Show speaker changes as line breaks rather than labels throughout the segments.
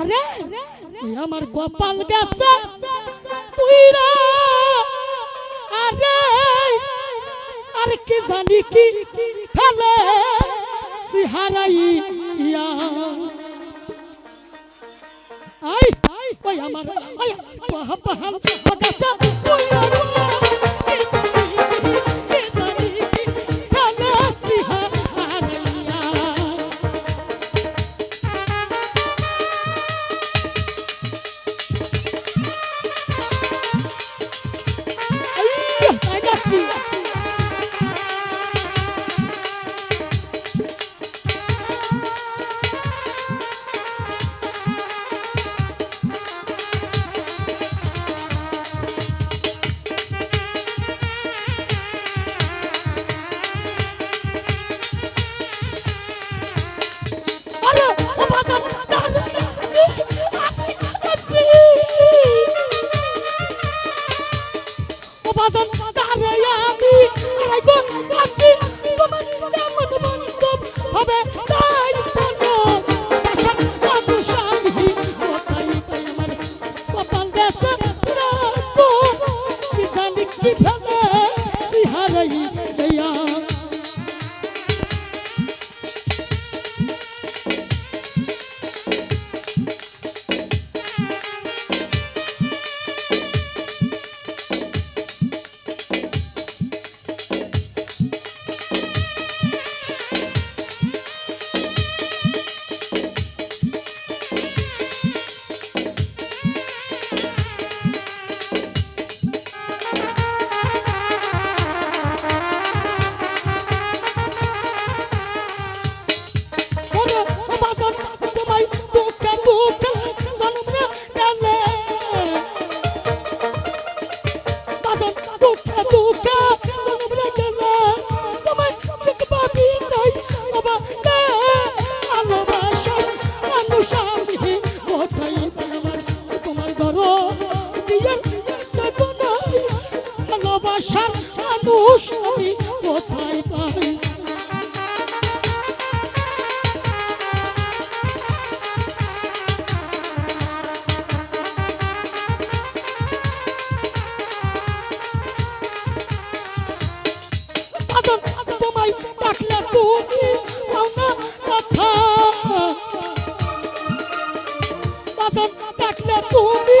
আরে আমার গোপাল আরে আর কি জানি কি ফেলে সিহারাই ইয়া আই ওই আমার do, do, do. ডাকলে তুমি না কথা। বাদন তুমি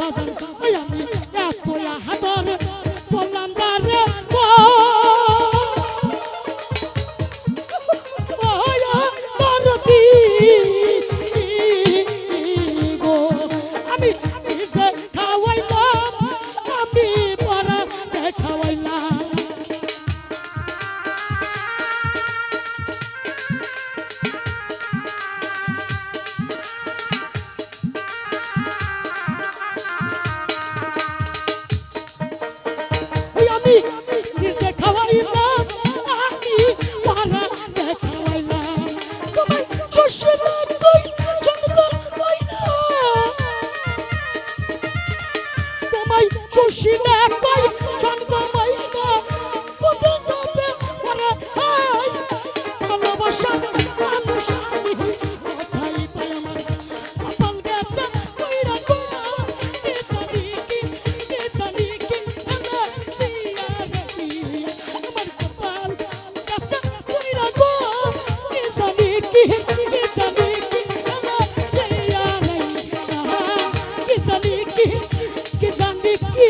বাজান আমি নিজে খাওয়াইলাম, আমি পালা খাওয়াইলাম। তোমায় চষিলাম চষিলা কই চন্দ্র মাইনা কোথায় যাবে ওরা? হাই ভালোবাসা মানুষ কি জানি কি